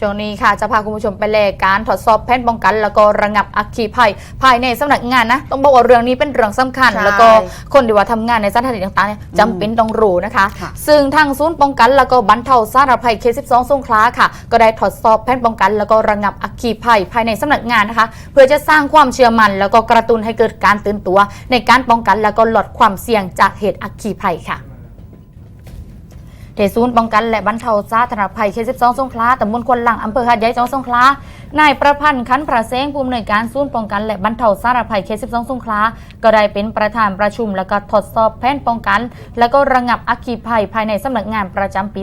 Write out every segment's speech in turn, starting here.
ช่วงนี้ค่ะจะพาคุณผู้ชมไปแลกการทดสอบแผนป้องกัน แล้วก็ระงับอัคคีภัย ภายในสำนักงานนะ ต้องบอกว่าเรื่องนี้เป็นเรื่องสำคัญใช่แล้วก็คนที่ว่าทำงานในสถานที่ต่างๆเนี่ยจำเป็นต้องรู้นะคะค่ะซึ่งทางศูนย์ป้องกันแล้วก็บรรเทาสาธารณภัยเขต12สงขลาค่ะ ก็ได้ทดสอบแผนป้องกัน แล้วก็ระงับอัคคีภัยภายในสำนักงานนะคะ เพื่อจะสร้างความเชื่อมั่นแล้วก็กระตุ้นให้เกิดการตื่นตัว ในการป้องกันแล้วก็ลดความเสี่ยงจากเหตุอัคคีภัยค่ะเทศูนย์ป้องกันและบรรเทาสาธารณภัยเขต12 สงขลาตำบลควนหลังอำเภอหาดใหญ่จังหวัดสงขลานายประพันธ์ขันประเสงผู้อำนวยการศูนย์ป้องกันและบรรเทาสาธารณภัยเขต12 สงขลาก็ได้เป็นประธานประชุม แล้วก็ทดสอบแผนป้องกัน แล้วก็ระงับอัคคีภัยภายในสำนักงานประจำปี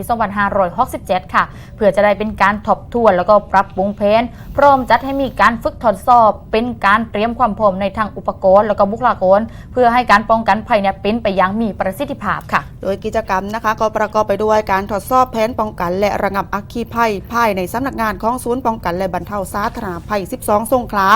2567 ค่ะ เพื่อจะได้เป็นการทบทวนแล้วก็ปรับปรุงแผนพร้อมจัดให้มีการฝึกทดสอบ เป็นการเตรียมความพร้อมในทางอุปกรณ์ แล้วก็บุคลากรเพื่อให้การป้องกันภัยเนี่ยเป็นไปอย่างมีประสิทธิภาพค่ะ โดยกิจกรรมนะคะก็ประกอบไปด้วยการทดสอบแผนป้องกันและระงับอัคคีภัยภายในสำนักงานของศูนย์ป้องกันและบรรเทาสาธารณภัย 12 สงขลา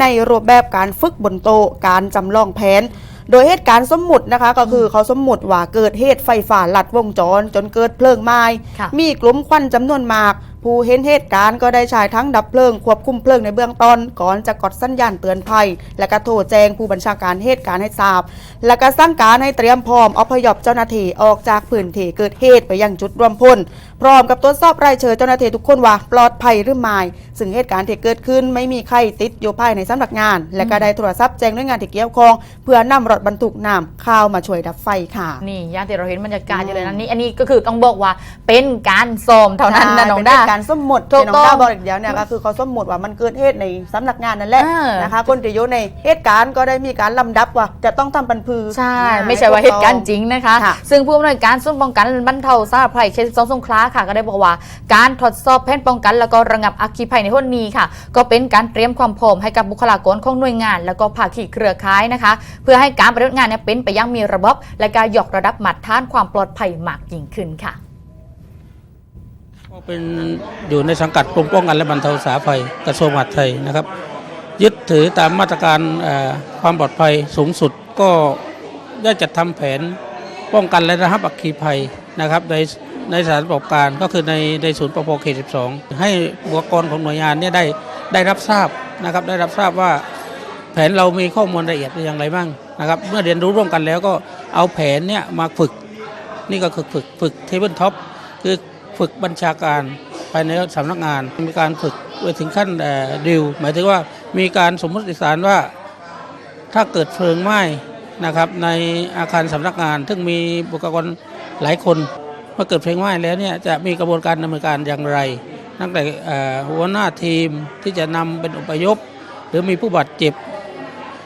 ในรูปแบบการฝึกบนโต๊ะการจำลองแผนโดยเหตุการณ์สมมุตินะคะก็คือเขาสมมุติว่าเกิดเหตุไฟฟ้าลัดวงจร จนเกิดเพลิงไหม้ค่ะมีกลุ่มควันจำนวนมาก ผู้เห็นเหตุการณ์ก็ได้ใช้ทั้งดับเพลิงควบคุมเพลิงในเบื้องต้นก่อนจะกดสัญญาณเตือนภัย และก็โทรแจ้งผู้บัญชาการเหตุการณ์ให้ทราบ และก็สั่งการให้เตรียมพร้อมอพยพเจ้าหน้าที่ออกจากพื้นที่เกิดเหตุไปยังจุดรวมพลพร้อมกับตรวจสอบรายชื่อเจ้าหน้าที่ทุกคนว่าปลอดภัยหรือไม่ซึ่งเหตุการณ์ที่เกิดขึ้นไม่มีใครติดอยู่ภายในสำนักงาน และก็ได้โทรศัพท์แจ้งหน่วยงานที่เกี่ยวข้องเพื่อนำรถบรรทุกน้ำเข้ามาช่วยดับไฟค่ะนี่อย่างที่เราเห็นบรรยากาศอืมอยู่เลยนะนี่อันนี้ก็คือต้องบอกว่าเป็นการซ้อมเท่านั้นนะน้องเป็นด้าการสมมุติถูกที่น้องต้องด้าบอกอีกเดียวเนี่ยก็คือเขาสมมุติว่ามันเกิดเหตุในสำนักงานนั่นแหละเออ นะคะ คนที่อยู่ในเหตุการณ์ก็ได้มีการลำดับว่าจะต้องทำบันพือ ใช่อ่ไม่ใช่ว่าเหตุการณ์จริงนะคะ ค่ะ ซึ่งผู้อำนวยการศูนย์ป้องกันบรรเทาสาธารณภัยเขต12สงขลาค่ะ ก็ได้บอกว่า การทดสอบแผนป้องกันแล้วก็ระงับอัคคีภัยในห้นนี้ค่ะ ก็เป็นการเตรียมความพร้อมให้กับบุคลากรของหน่วยงาน แล้วก็ภาคีเครือข่ายนะคะ เพื่อให้การปฏิบัติงานเนี่ยเป็นไปอยังมีระบบ และการยกระดับมาตรฐานความปลอดภัยมากยิ่งขึ้นค่ะก็ เป็นอยู่ในสังกัดกรมป้องกันและบรรเทาสาธารณภัยกระทรวงมหาดไทยนะครับ ยึดถือตามมาตรการความปลอดภัยสูงสุดก็ได้จัดทำแผนป้องกันและระงับอัคคีภัยนะครับในในสถานประกอบการก็คือในในศูนย์ปพเขต12 ให้บุคลากรของหน่วยงานเนี่ยได้ได้รับทราบนะครับได้รับทราบว่าแผนเรามีข้อมูลละเอียดอย่างไรบ้างนะครับ เมื่อเรียนรู้ร่วมกันแล้วก็เอาแผนเนี่ยมาฝึก นี่ก็คือฝึกฝึกเทเบิลท็อปคือ ฝึกบัญชาการภายในสำนักงาน มีการฝึกไปถึงขั้นดิวหมายถึงว่ามีการสมมติฐานว่าถ้าเกิดเพลิงไหม้นะครับในอาคารสำนักงาน ซึ่งมีบุคลากรหลายคนเมื่อเกิดเพลิงไหม้แล้วเนี่ยจะมีกระบวนการดำเนินการอย่างไรตั้งแต่หัวหน้าทีมที่จะนำเป็นอุปยพหรือมีผู้บาดเจ็บ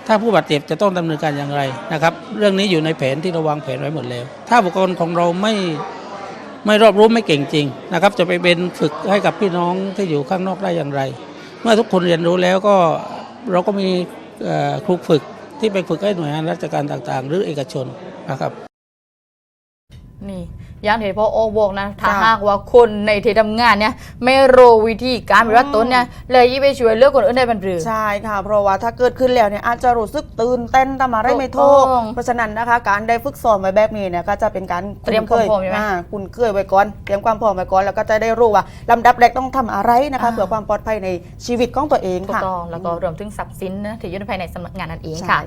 ถ้าผู้บาดเจ็บจะต้องดำเนินการอย่างไรนะครับ เรื่องนี้อยู่ในแผนที่เราวางแผนไว้หมดแล้ว ถ้าบุคคลของเราไม่ ไม่รอบรู้ไม่เก่งจริงนะครับ จะไปเป็นฝึกให้กับพี่น้องที่อยู่ข้างนอกได้อย่างไร เมื่อทุกคนเรียนรู้แล้วก็เราก็มีครูฝึกที่ไปฝึกให้หน่วยงานราชการต่างๆ หรือเอกชนนะครับ นี่อย่างที่พ่อโอบอกนะถ้าจ้ะหากว่าคนในที่ทำงานเนี่ย ไม่รู้วิธีการปฏิบัติตนเนี่ยเลยยิ่งไปช่วยเหลือกคนอื่นได้บันหรือใช่ค่ะ เพราะว่าถ้าเกิดขึ้นแล้วเนี่ยอาจจะรู้สึกตื่นเต้นทำอะไรไม่ถูถูกกต้องเพราะฉะนั้นนะคะ การได้ฝึกซ้อมไว้แบบนี้เนี่ยก็จะเป็นการเตรียมความพร้อมใช่ไหมาคุณเคยไว้ก่อนเตรียมความพร้อมไว้ก่อนแล้วก็จะได้รู้ว่าลำดับแรกต้องทำอะไรนะคะอ่าเพื่อความปลอดภัยในชีวิตของตัวเองถูกค่ะต้องแล้วก็รวมถึงทรัพย์สินนะที่อยู่ในภายในสำนักงานนั่นเองใช่ค่ะ